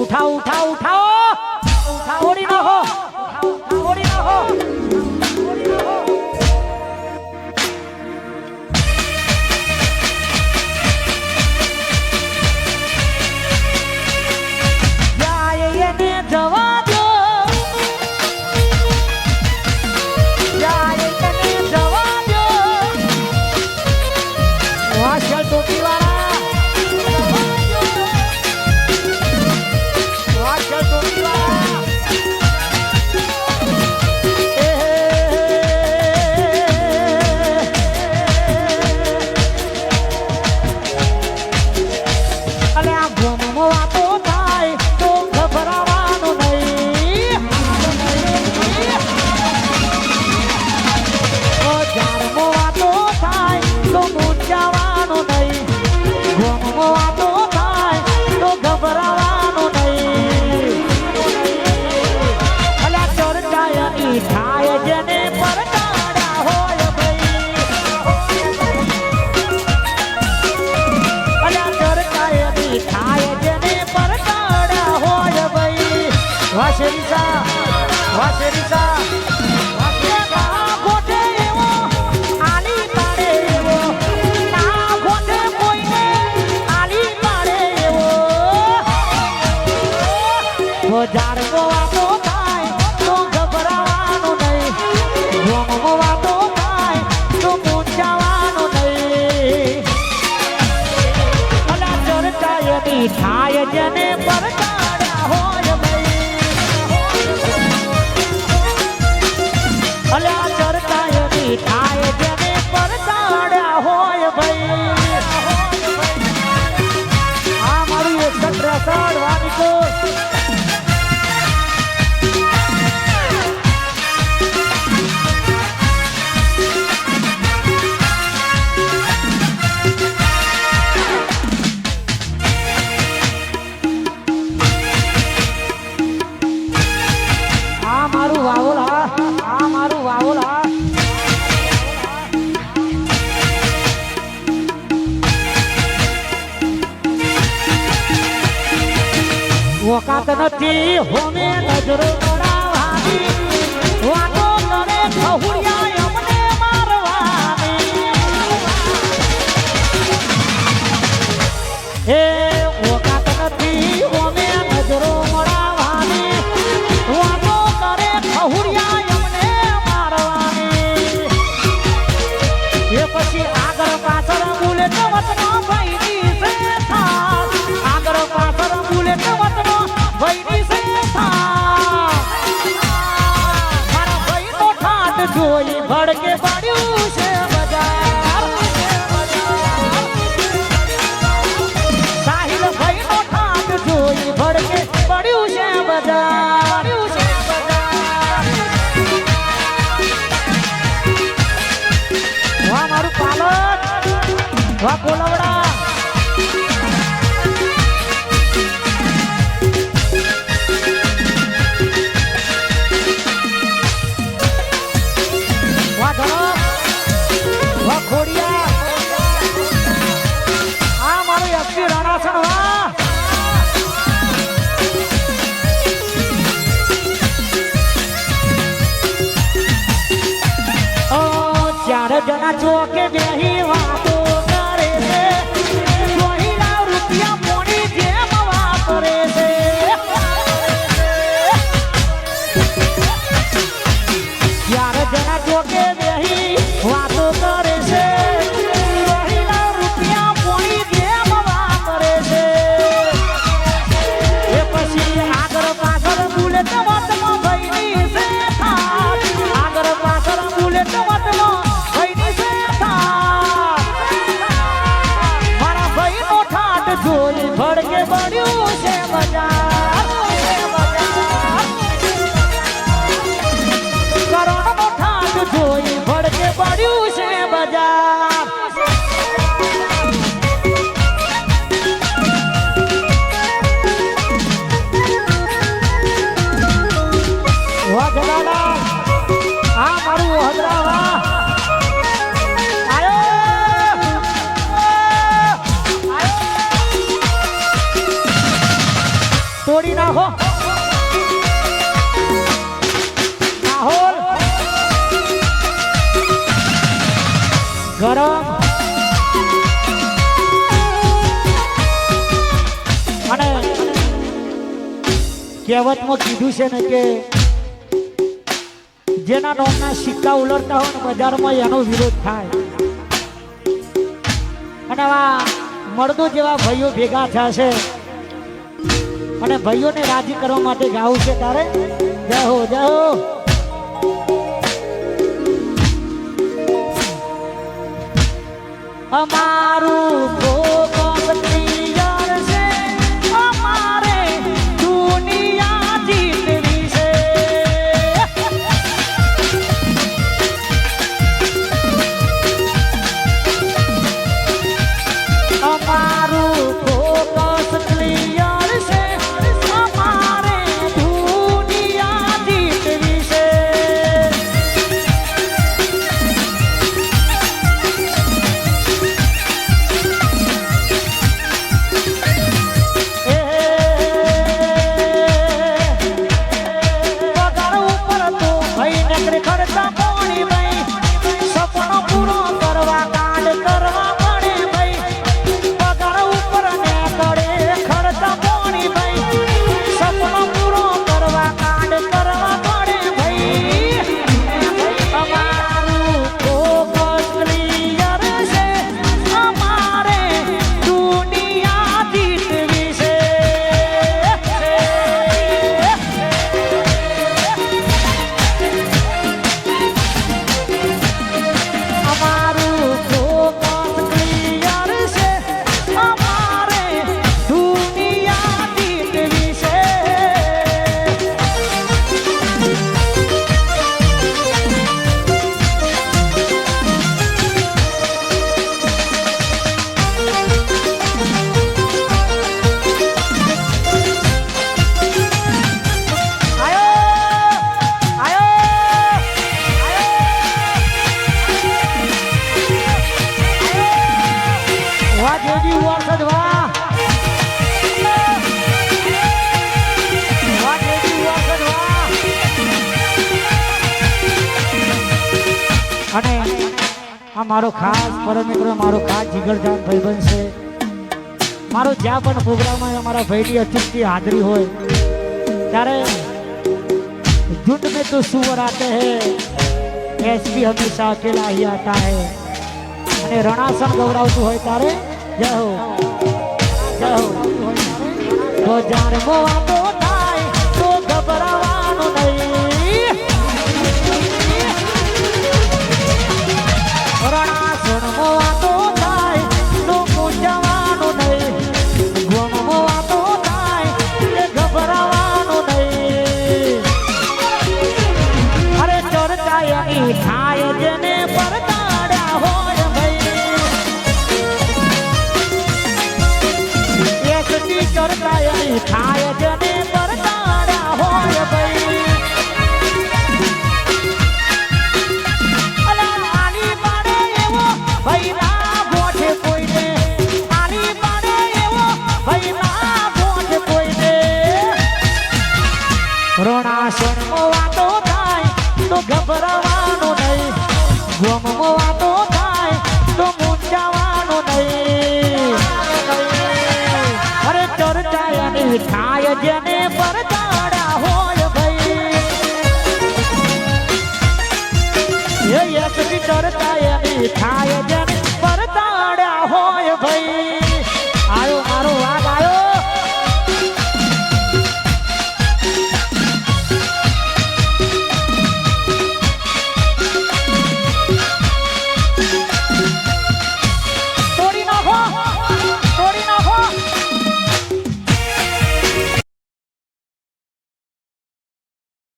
উঠাও উঠাও উঠাও। উঠাও হরিণ જાણે ઓકાત નથી હોમે નજરો દોડાવાની વાત કોઈ ભડકે ભડ ગજના ચોકે બેહી મળ્યું છે બધા ગરમ અને કહેવતમાં કીધું છે ને કે જેના નોમના સિક્કા ઉલટતા હોય ને બજારમાં એનો વિરોધ થાય. અને આવા મળદો જેવા ભાઈઓ ભેગા થયા છે. અને ભાઈઓને રાજી કરવા માટે ગાવું છે તારે? જય હો જય હો અમારું ફોકસ આ મારો ખાસ પરમ મિત્ર મારો ખાસ જીગરજાન ભાઈબંધ છે મારો જ્યાં પણ પ્રોગ્રામમાં અમારા ભાઈની અચૂકથી હાજરી હોય ત્યારે झुंड में तो सुअर आते हैं एसपी हमेशा अकेला ही आता है અને રણાસણ ગૌરાવતું હોય તારે જય હો જય હો તો જાણ મોવાતો થાય તો ગભરાવાનું નહીં તો ગભરાવાનું નહીં. ગોમ વાતો થાય તો મૂંઝાવાનું નહીં. અરે ચર્ચા એની થાય જેને